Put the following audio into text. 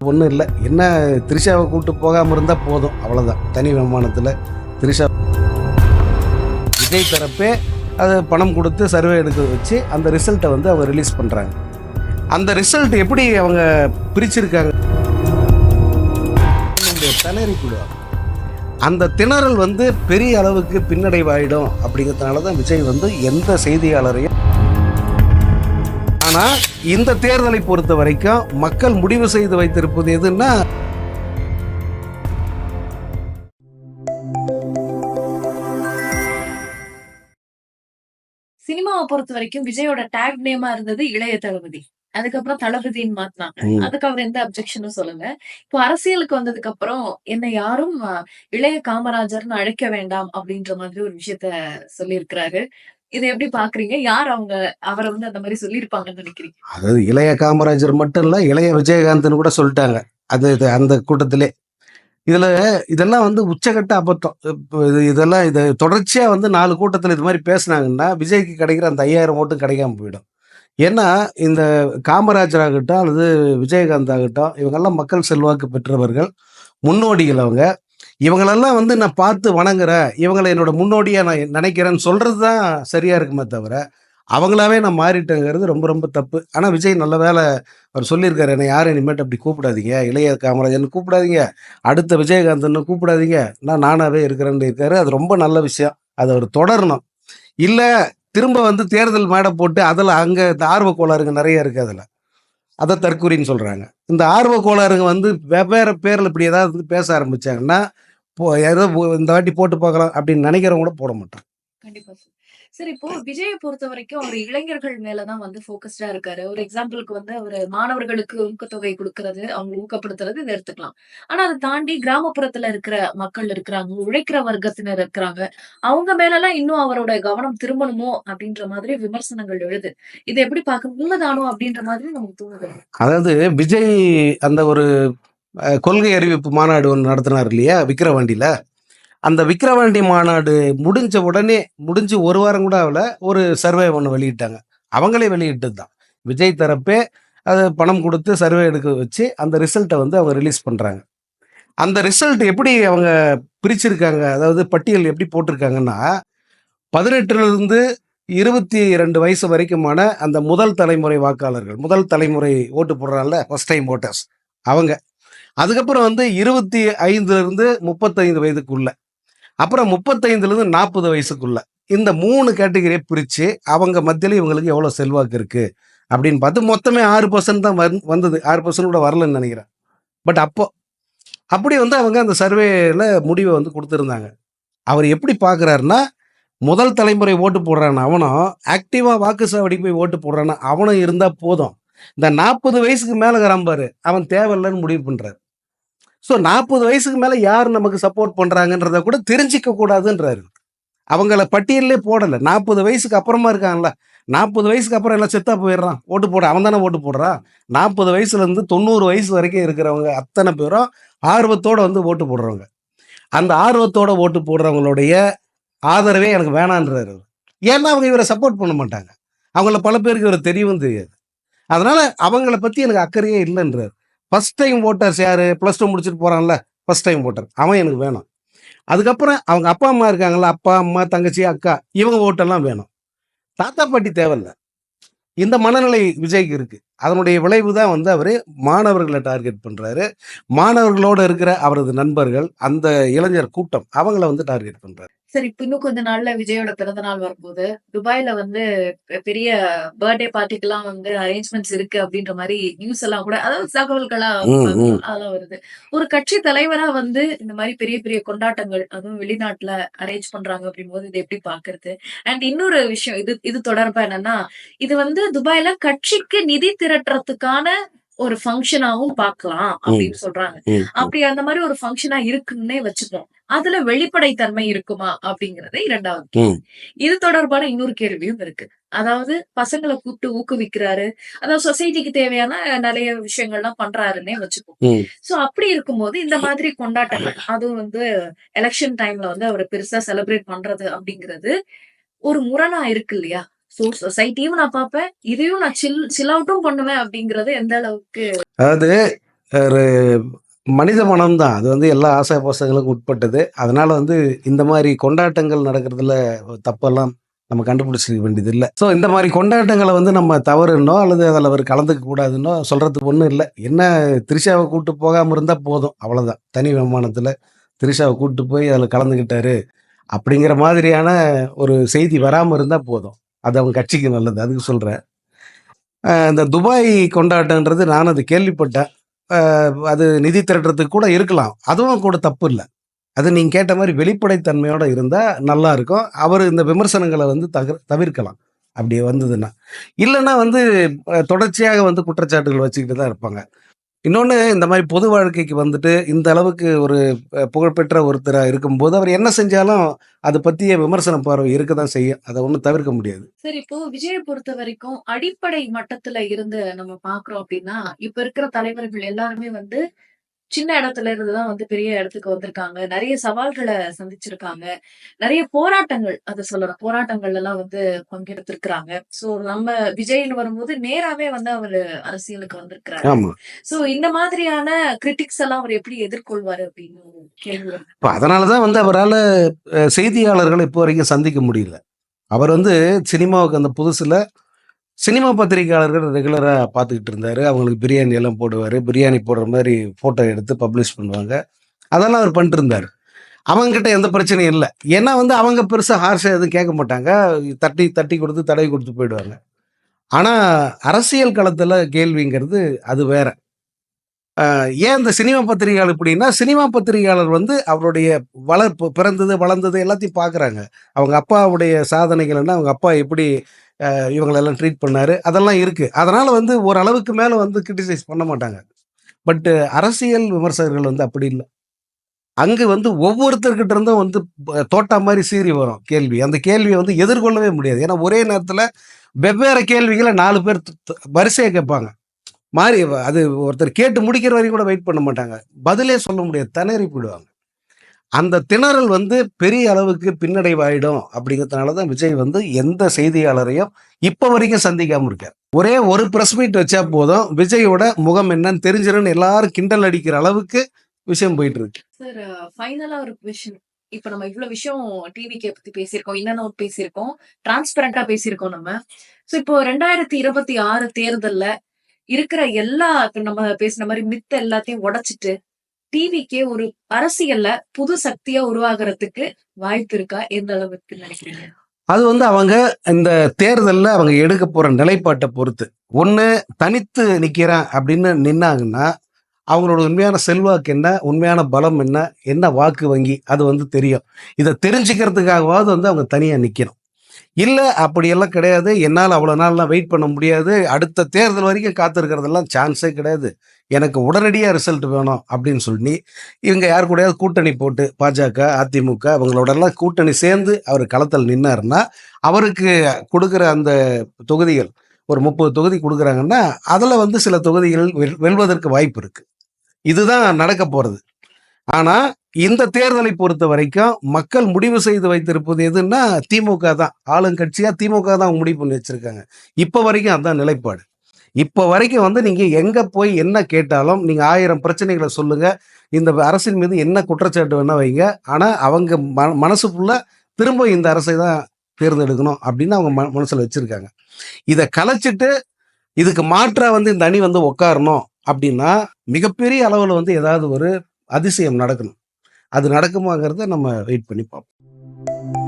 ஒன்றும் இல்லை. என்ன த்ரிஷாவை கூப்பிட்டு போகாமல் இருந்தால் போதும். அவ்வளோதான் தனி விமானத்தில் த்ரிஷா விஜய் தரப்பே அது பணம் கொடுத்து சர்வே எடுக்க வச்சு அந்த ரிசல்ட்டை வந்து அவங்க ரிலீஸ் பண்ணுறாங்க அந்த ரிசல்ட் எப்படி அவங்க பிரிச்சிருக்காங்க? திணறி போடுவாங்க அந்த திணறல் வந்து பெரிய அளவுக்கு பின்னடைவாயிடும் அப்படிங்கிறதுனால தான் விஜய் வந்து எந்த செய்தியாளரையும் ஆனால் இந்த தேர்தலை பொறுத்த வரைக்கும் மக்கள் முடிவு செய்து வைத்திருப்பது எதுன்னா சினிமாவை பொறுத்த வரைக்கும் விஜயோட டேக் நேமா இருந்தது இளைய தளபதி. அதுக்கப்புறம் தளபதின்னு மாத்தினாங்க. அதுக்கு அவர் எந்த அப்செக்ஷனும் சொல்லல. இப்போ அரசியலுக்கு வந்ததுக்கு அப்புறம் என்னை யாரும் இளைய காமராஜர்னு அழைக்க வேண்டாம் அப்படின்ற மாதிரி ஒரு விஷயத்த சொல்லியிருக்கிறாரு. இதை எப்படி பாக்குறீங்க? யார் அவங்க? அவரை வந்து அந்த மாதிரி சொல்லியிருப்பாங்கன்னு நினைக்கிறீங்க? அதாவது இளைய காமராஜர் மட்டும் இல்லை இளைய விஜயகாந்த்னு கூட சொல்லிட்டாங்க. அது இது அந்த கூட்டத்திலே. இதில் இதெல்லாம் வந்து உச்சகட்ட அபத்தம். இப்போ இது இதெல்லாம் இது தொடர்ச்சியாக வந்து நாலு கூட்டத்தில் இது மாதிரி பேசினாங்கன்னா விஜய்க்கு கிடைக்கிற அந்த ஐயாயிரம் ஓட்டும் கிடைக்காம போயிடும். ஏன்னா இந்த காமராஜர் ஆகட்டும் அல்லது விஜயகாந்த் ஆகட்டும் இவங்கெல்லாம் மக்கள் செல்வாக்கு பெற்றவர்கள் முன்னோடிகள் அவங்க. இவங்களெல்லாம் வந்து நான் பார்த்து வணங்குறேன். இவங்களை என்னோட முன்னோடியாக நான் நினைக்கிறேன்னு சொல்கிறது தான் சரியாக இருக்குமே தவிர அவங்களாவே நான் மாறிட்டேங்கிறது ரொம்ப ரொம்ப தப்பு. ஆனால் விஜய் நல்ல வேலை அவர் சொல்லியிருக்காரு என்னை யாரும் இனிமேட்டு அப்படி கூப்பிடாதீங்க. இளைய காமராஜர்னு கூப்பிடாதீங்க. அடுத்த விஜயகாந்தன்னு கூப்பிடாதீங்க. நான் நானாகவே இருக்கிறேன்னு இருக்காரு. அது ரொம்ப நல்ல விஷயம். அதை அவர் தொடரணும். இல்லை திரும்ப வந்து தேர்தல் மேடை போட்டு அதில் அங்கே இந்த ஆர்வ கோளாறுங்க நிறைய இருக்குது அதில். அதை தற்கூரின்னு சொல்கிறாங்க இந்த ஆர்வ கோளாறுங்க வந்து வெவ்வேறு பேரில் இப்படி ஏதாவது வந்து பேச ஆரம்பித்தாங்கன்னா போ ஏதோ இந்த வாட்டி போட்டு பார்க்கலாம் அப்படின்னு நினைக்கிறவங்க கூட போட மாட்டாங்க. கண்டிப்பாக சார் சரி இப்போ விஜயை பொறுத்த வரைக்கும் அவர் இளைஞர்கள் மேலதான் வந்து போக்கஸ்டா இருக்காரு. ஒரு எக்ஸாம்பிளுக்கு வந்து அவர் மாணவர்களுக்கு ஊக்கத்தொகை கொடுக்கறது அவங்க ஊக்கப்படுத்துறது இதை எடுத்துக்கலாம் ஆனா அதை தாண்டி கிராமப்புறத்துல இருக்கிற மக்கள் இருக்கிறாங்க உழைக்கிற வர்க்கத்தினர் இருக்கிறாங்க. அவங்க மேலலாம் இன்னும் அவரோட கவனம் திரும்பணுமோ அப்படின்ற மாதிரி விமர்சனங்கள் எழுது. இதை எப்படி பார்க்க உண்மைதானோ அப்படின்ற மாதிரி நமக்கு தோணுது. அதாவது விஜய் அந்த ஒரு அஹ், கொள்கை அறிவிப்பு மாநாடு ஒன்று நடத்தினார் இல்லையா? விக்கிரவாண்டியில் அந்த விக்கிரவாண்டி மாநாடு முடிஞ்ச உடனே முடிஞ்சு ஒரு வாரம் கூட ஆகல ஒரு சர்வே ஒன்று வெளியிட்டாங்க. அவங்களே வெளியிட்டது தான். விஜய் தரப்பே அது பணம் கொடுத்து சர்வே எடுக்க வச்சு அந்த ரிசல்ட்டை வந்து அவங்க ரிலீஸ் பண்ணுறாங்க அந்த ரிசல்ட் எப்படி அவங்க பிரிச்சிருக்காங்க அதாவது பட்டியல் எப்படி போட்டிருக்காங்கன்னா பதினெட்டுலேருந்து இருபத்தி ரெண்டு வயசு வரைக்குமான அந்த முதல் தலைமுறை வாக்காளர்கள் முதல் தலைமுறை ஓட்டு போடுறாங்கல்ல ஃபர்ஸ்ட் டைம் ஓட்டர்ஸ் அவங்க. அதுக்கப்புறம் வந்து இருபத்தி ஐந்துலேருந்து முப்பத்தைந்து வயதுக்குள்ள. அப்புறம் முப்பத்தைந்துலேருந்து நாற்பது வயசுக்குள்ள. இந்த மூணு கேட்டகரியை பிரித்து அவங்க மத்தியில் இவங்களுக்கு எவ்வளோ செல்வாக்கு இருக்குது அப்படின்னு பார்த்து மொத்தமே ஆறு பர்சன்ட் தான் வந் வந்தது. ஆறு பர்சன்ட் கூட வரலன்னு நினைக்கிறேன். பட் அப்போ அப்படி வந்து அவங்க அந்த சர்வேல முடிவை வந்து கொடுத்துருந்தாங்க. அவர் எப்படி பார்க்குறாருன்னா முதல் தலைமுறை ஓட்டு போடுறான்னு அவனும் ஆக்டிவாக வாக்கு சாவடி போய் ஓட்டு போடுறான்னு அவனும் இருந்தால் போதும். இந்த நாற்பது வயசுக்கு மேலே பாரு அவன் தேவையில்லைன்னு முடிவு பண்ணுறாரு ஸோ நாற்பது வயசுக்கு மேலே யார் நமக்கு சப்போர்ட் பண்ணுறாங்கன்றத கூட தெரிஞ்சிக்க கூடாதுன்றாரு. அவங்கள பட்டியலே போடலை. நாற்பது வயசுக்கு அப்புறமா இருக்காங்களா நாற்பது வயசுக்கு அப்புறம் எல்லாம் செத்தா போயிடுறான். ஓட்டு போட அவன் தானே ஓட்டு போடுறான். நாற்பது வயசுலேருந்து தொண்ணூறு வயசு வரைக்கும் இருக்கிறவங்க அத்தனை பேரும் ஆர்வத்தோடு வந்து ஓட்டு போடுறவங்க. அந்த ஆர்வத்தோட ஓட்டு போடுறவங்களுடைய ஆதரவே எனக்கு வேணான்றாரு ஏன்னா அவங்க இவரை சப்போர்ட் பண்ண மாட்டாங்க. அவங்கள பல பேருக்கு இவரை தெரியவும் தெரியாது. அதனால் அவங்கள பற்றி எனக்கு அக்கறையே இல்லைன்றார். ஃபர்ஸ்ட் டைம் ஓட்டர்ஸ் யார்? ப்ளஸ் டூ முடிச்சுட்டு போகிறான்ல ஃபர்ஸ்ட் டைம் ஓட்டர் அவன் எனக்கு வேணும். அதுக்கப்புறம் அவங்க அப்பா அம்மா இருக்காங்கள அப்பா அம்மா தங்கச்சி அக்கா இவங்க ஓட்டெல்லாம் வேணும். தாத்தா பாட்டி தேவையில்ல. இந்த மனநிலை விஜய்க்கு இருக்குது அதனுடைய விளைவு தான் வந்து அவர் மாணவர்களை டார்கெட் பண்ணுறாரு மாணவர்களோடு இருக்கிற அவரது நண்பர்கள் அந்த இளைஞர் கூட்டம் அவங்கள வந்து டார்கெட் பண்ணுறாரு சரி இப்ப இன்னும் கொஞ்ச நாள்ல விஜயோட பிறந்த நாள் வரும்போது துபாய்ல வந்து பெரிய பர்த்டே பார்ட்டிக்கெல்லாம் வந்து அரேஞ்ச்மெண்ட்ஸ் இருக்கு அப்படின்ற மாதிரி நியூஸ் எல்லாம் கூட அதாவது தகவல்களா. அதெல்லாம் வருது. ஒரு கட்சி தலைவரா வந்து இந்த மாதிரி பெரிய பெரிய கொண்டாட்டங்கள் அதுவும் வெளிநாட்டுல அரேஞ்ச் பண்றாங்க அப்படிங்கும்போது இதை எப்படி பாக்குறது? அண்ட் இன்னொரு விஷயம் இது இது தொடர்பா என்னன்னா இது வந்து துபாய்ல கட்சிக்கு நிதி திரட்டுறதுக்கான ஒரு ஃபங்க்ஷனாவும் பார்க்கலாம் அப்படின்னு சொல்றாங்க. அப்படி அந்த மாதிரி ஒரு ஃபங்க்ஷனா இருக்குன்னே வச்சுப்போம் அதுல வெளிப்படைத்தன்மை இருக்குமா அப்படிங்கறது இரண்டாவது கேள்வி. இது தொடர்பான இன்னொரு கேள்வியும் இருக்கு. அதாவது பசங்களை கூப்பிட்டு ஊக்குவிக்கிறாரு. அதாவது சொசைட்டிக்கு தேவையான நிறைய விஷயங்கள்லாம் பண்றாருன்னே வச்சுப்போம். சோ அப்படி இருக்கும்போது இந்த மாதிரி கொண்டாட்டங்கள் அதுவும் வந்து எலெக்ஷன் டைம்ல வந்து அவரை பெருசா செலிப்ரேட் பண்றது அப்படிங்கிறது ஒரு முரணா இருக்கு இல்லையா? சோ சொசைட்டியும் நான் பார்ப்பேன். இதையும் நான் சில் சில் அவுட்டும் பண்ணுவேன் அப்படிங்கறது எந்த அளவுக்கு அதாவது ஒரு மனித மனம் தான் அது வந்து எல்லா ஆசை பாசங்களுக்கும் உட்பட்டது. அதனால வந்து இந்த மாதிரி கொண்டாட்டங்கள் நடக்கிறதுல தப்பெல்லாம் நம்ம கண்டுபிடிச்சிக்க வேண்டியது இல்லை ஸோ இந்த மாதிரி கொண்டாட்டங்களை வந்து நம்ம தவறுனோ அல்லது அதில் அவர் கலந்துக்க கூடாதுன்னோ சொல்கிறதுக்கு ஒன்றும் இல்லை. என்ன திரிஷாவை கூப்பிட்டு போகாமல் இருந்தால் போதும். அவ்வளோதான் தனி விமானத்தில் திரிஷாவை கூப்பிட்டு போய் அதில் கலந்துக்கிட்டாரு அப்படிங்கிற மாதிரியான ஒரு செய்தி வராமல் இருந்தால் போதும். அது அவங்க கட்சிக்கு நல்லது. அதுக்கு சொல்கிறேன் இந்த துபாய் கொண்டாட்டன்றது நான் அது கேள்விப்பட்டேன். அது நிதி திரட்டுறதுக்கு கூட இருக்கலாம். அதுவும் கூட தப்பு இல்லை. அது நீங்கள் கேட்ட மாதிரி வெளிப்படைத்தன்மையோடு இருந்தால் நல்லா இருக்கும். அவர் இந்த விமர்சனங்களை வந்து தவிர தவிர்க்கலாம். அப்படி வந்ததுன்னா. இல்லைன்னா வந்து தொடர்ச்சியாக வந்து குற்றச்சாட்டுகள் வச்சுக்கிட்டு தான் இருப்பாங்க. இன்னொன்று இந்த மாதிரி பொது வாழ்க்கைக்கு வந்துட்டு இந்த அளவுக்கு ஒரு புகழ்பெற்ற ஒருத்தராக இருக்கும்போது அவர் என்ன செஞ்சாலும் அதை பற்றிய விமர்சனம் பார்வை இருக்க தான் செய்யும். அதை ஒன்றும் தவிர்க்க முடியாது. சரி இப்போ விஜயை பொறுத்த வரைக்கும் அடிப்படை மட்டத்துல இருந்து நம்ம பாக்குறோம் அப்படின்னா இப்ப இருக்கிற தலைவர்கள் எல்லாருமே வந்து சின்ன இடத்துல இருந்துதான் வந்து பெரிய இடத்துக்கு வந்திருக்காங்க. நிறைய சவால்களை சந்திச்சிருக்காங்க. நிறைய போராட்டங்கள் அதை சொல்லலாம். போராட்டங்கள் எல்லாம் வந்து பங்கெடுத்திருக்கிறாங்க. சோ நம்ம விஜய்னு வரும்போது நேராவே வந்து அவரு அரசியலுக்கு வந்திருக்கிறாரு. சோ இந்த மாதிரியான கிரிட்டிக்ஸ் எல்லாம் அவர் எப்படி எதிர்கொள்வாரு அப்படின்னு கேள்வி வருது. இப்போ அதனால தான் வந்து அவரால் செய்தியாளர்களை இப்போ வரைக்கும் சந்திக்க முடியல. அவர் வந்து சினிமாவுக்கு அந்த புதுசில் சினிமா பத்திரிகையாளர்கள் ரெகுலராக பார்த்துக்கிட்டு இருந்தார். அவங்களுக்கு பிரியாணி எல்லாம் போடுவார். பிரியாணி போடுற மாதிரி ஃபோட்டோ எடுத்து பப்ளிஷ் பண்ணுவாங்க. அதெல்லாம் அவர் பண்ணிட்டு இருந்தார் அவங்ககிட்ட எந்த பிரச்சனையும் இல்லை. ஏன்னா வந்து அவங்க பெருசாக ஹார்ஷாக எதுவும் கேட்க மாட்டாங்க. தட்டி தட்டி கொடுத்து தடவி கொடுத்து போயிடுவாங்க. ஆனால் அரசியல் களத்தில் கேள்விங்கிறது அது வேற. ஏன் இந்த சினிமா பத்திரிகையாளர் இப்படின்னா சினிமா பத்திரிகையாளர் வந்து அவருடைய வளர்ப்பு பிறந்தது வளர்ந்தது எல்லாத்தையும் பார்க்குறாங்க அவங்க அப்பாவுடைய சாதனைகள் என்ன அவங்க அப்பா எப்படி இவங்களெல்லாம் ட்ரீட் பண்ணார் அதெல்லாம் இருக்குது அதனால் வந்து ஓரளவுக்கு மேலே வந்து கிரிட்டிசைஸ் பண்ண மாட்டாங்க. பட்டு அரசியல் விமர்சகர்கள் வந்து அப்படி இல்லை. அங்கு வந்து ஒவ்வொருத்தர்கிட்ட இருந்தும் வந்து தோட்டா மாதிரி சீறி வரும் கேள்வி. அந்த கேள்வியை வந்து எதிர்கொள்ளவே முடியாது. ஏன்னா ஒரே நேரத்தில் வெவ்வேறு கேள்விகளை நாலு பேர் வரிசையை கேட்பாங்க. மாறி அது ஒருத்தர் கேட்டு முடிக்கிற வரைக்கும் கூட வெயிட் பண்ண மாட்டாங்க. பதிலே சொல்ல முடியாது. திணறி போயிடுவாங்க. அந்த திணறல் வந்து பெரிய அளவுக்கு பின்னடைவாயிடும் அப்படிங்கிறதுனால தான் விஜய் வந்து எந்த செய்தியாளரையும் இப்போ வரைக்கும் சந்திக்காமல் இருக்கார். ஒரே ஒரு ப்ரெஸ் மீட் வச்சா போதும். விஜயோட முகம் என்னன்னு தெரிஞ்சிருன்னு எல்லாரும் கிண்டல் அடிக்கிற அளவுக்கு விஷயம் போயிட்டு இருக்கு சார் ஃபைனலா ஒரு விஷயம் இப்ப நம்ம இவ்வளவு விஷயம் டிவிகே பத்தி பேசியிருக்கோம் என்னென்ன பேசியிருக்கோம் டிரான்ஸ்பரண்டா பேசியிருக்கோம் நம்ம. சோ இப்போ ரெண்டாயிரத்தி இருபத்தி ஆறு தேர்தல்ல இருக்கிற எல்லா இப்ப நம்ம பேசின மாதிரி மித்த எல்லாத்தையும் உடைச்சிட்டு டிவிக்கே ஒரு அரசியல்ல புது சக்தியா உருவாகிறதுக்கு வாய்ப்பு இருக்கா? எந்த அளவுக்கு நினைக்கிறீங்க? அது வந்து அவங்க இந்த தேர்தலில் அவங்க எடுக்க போகிற நிலைப்பாட்டை பொறுத்து. ஒன்று தனித்து நிற்கிறேன் அப்படின்னு நின்னாங்கன்னா அவங்களோட உண்மையான செல்வாக்கு என்ன? உண்மையான பலம் என்ன? என்ன வாக்கு வங்கி? அது வந்து தெரியும். இதை தெரிஞ்சுக்கிறதுக்காகவாவது வந்து அவங்க தனியாக நிற்கணும் இல்லை அப்படியெல்லாம் கிடையாது. என்னால் அவ்வளோ நாள்லாம் வெயிட் பண்ண முடியாது. அடுத்த தேர்தல் வரைக்கும் காத்திருக்கிறதெல்லாம் சான்ஸே கிடையாது. எனக்கு உடனடியாக ரிசல்ட் வேணும் அப்படின்னு சொல்லி இவங்க யார் கூடயாவது கூட்டணி போட்டு பாஜக அதிமுக அவங்களோடலாம் கூட்டணி சேர்ந்து அவர் களத்தில் நின்னாருன்னா அவருக்கு கொடுக்குற அந்த தொகுதிகள் ஒரு முப்பது தொகுதி கொடுக்குறாங்கன்னா அதில் வந்து சில தொகுதிகள் வெல்வதற்கு வாய்ப்பு இருக்குது இதுதான் நடக்க போகிறது ஆனால் இந்த தேர்தலை பொறுத்த வரைக்கும் மக்கள் முடிவு செய்து வைத்திருப்பது எதுன்னா திமுக தான். ஆளுங்கட்சியாக திமுக தான் முடிவு பண்ணி வச்சிருக்காங்க. இப்போ வரைக்கும் அதான் நிலைப்பாடு. இப்போ வரைக்கும் வந்து நீங்கள் எங்கே போய் என்ன கேட்டாலும் நீங்கள் ஆயிரம் பிரச்சனைகளை சொல்லுங்கள் இந்த அரசின் மீது என்ன குற்றச்சாட்டு வேணா வைங்க. ஆனால் அவங்க ம மனசுக்குள்ள திரும்ப இந்த அரசை தான் தேர்ந்தெடுக்கணும் அப்படின்னு அவங்க ம மனசில் வச்சுருக்காங்க. இதை கலைச்சிட்டு இதுக்கு மாற்றா வந்து இந்த அணி வந்து உட்காரணும் அப்படின்னா மிகப்பெரிய அளவில் வந்து ஏதாவது ஒரு அதிசயம் நடக்கணும். அது நடக்குமாங்கிறத நம்ம வெயிட் பண்ணி பார்ப்போம்.